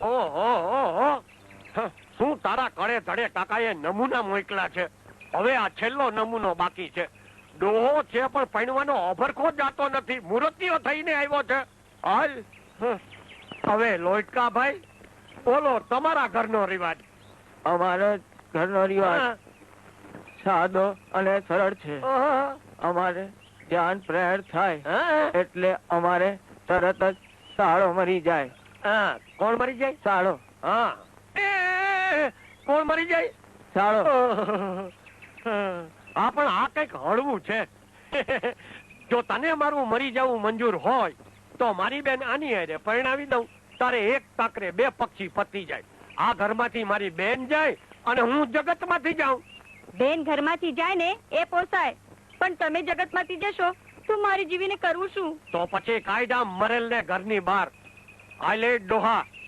ઓહો શું તારા કળે ધડે કાકાએ નમૂના મોકલા છે? હવે આ છેલ્લો નમૂનો બાકી છે. ડોહો છે પણ પૈણવાનો અભરખો જાતો નથી. મૂર્તિઓ થઈને આવ્યો છે. હાલ. હવે લોટકા ભાઈ બોલો તમારા ઘરનો રિવાજ. અમારો ઘરનો રિવાજ સાદો અને સરળ છે. અમારે ધ્યાન પ્રેર થાય. એટલે અમારે તરત જ સાળો મરી જાય. હા. કોણ મરી જાય? સાળો. હા. કોણ મરી જાય? સાળો. હા પણ આ કંઈક હળવું છે. જો તને મારું મરી જવું મંજૂર હોય તો મારી બેન આની હારે પરણાવી દઉં. તારે એક તાકરે બે પક્ષી પતી જાય. આ ઘરમાંથી મારી બેન જાય અને હું જગતમાંથી જાઉં. બેન ઘરમાંથી જાય ને એ પોસાય. પણ તમે જગતમાંથી જશો તો મારી જીવીને કરવું શું? તો પછી કાયદા મરેલ ને ઘરની બહાર. આલે ડોહા